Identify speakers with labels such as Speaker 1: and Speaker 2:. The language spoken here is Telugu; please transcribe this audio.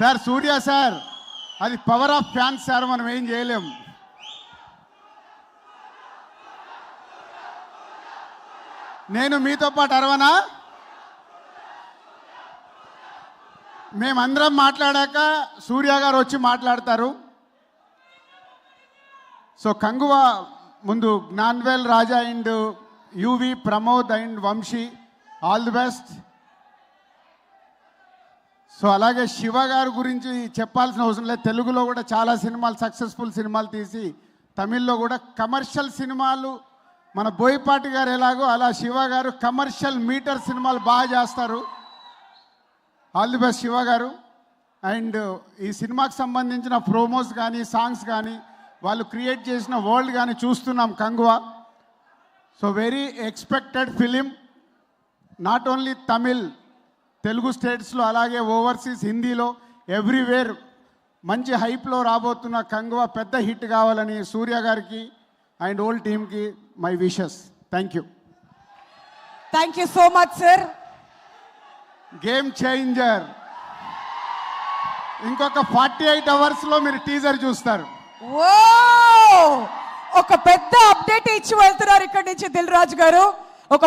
Speaker 1: సార్ సూర్య సార్ అది పవర్ ఆఫ్ ఫ్యాన్స్ సార్ మనం ఏం చేయలేం. నేను మీతో పాటు అరవనా? మేమందరం మాట్లాడాక సూర్య గారు వచ్చి మాట్లాడతారు. సో కంగువ ముందు Gnanavel Raja and UV Pramod and Vamsi all the best. So అలాగే శివ గారి గురించి చెప్పాల్సిన అవసరం లేదు. తెలుగులో కూడా చాలా సినిమాలు సక్సెస్ఫుల్ సినిమాలు తీసి తమిళ్ళో కూడా కమర్షియల్ సినిమాలు మన బోయపాటి గారు ఎలాగో అలా శివ గారు కమర్షియల్ మీటర్ సినిమాలు బాగా చేస్తారు. ఆల్ ది బెస్ట్ శివ గారు. అండ్ ఈ సినిమాకి సంబంధించిన ప్రోమోస్ కానీ సాంగ్స్ కానీ వాళ్ళు క్రియేట్ చేసిన వరల్డ్ కానీ చూస్తున్నాం Kanguva. So very expected film not only Tamil Telugu స్టేట్స్లో అలాగే ఓవర్సీస్ హిందీలో ఎవ్రీవేర్ మంచి హైప్లో రాబోతున్న కంగువా పెద్ద హిట్ కావాలని సూర్య గారికి అండ్ ఓల్డ్ టీమ్కి my wishes thank you
Speaker 2: thank you so much sir
Speaker 1: game changer ఇంకొక ఫార్టీ ఎయిట్ అవర్స్లో మీరు టీజర్ చూస్తారు.
Speaker 2: ఓ ఒక పెద్ద అప్డేట్ ఇచ్చి వెళ్తున్నారు ఇక్కడ నుంచి దిల్ రాజు గారు. ఒక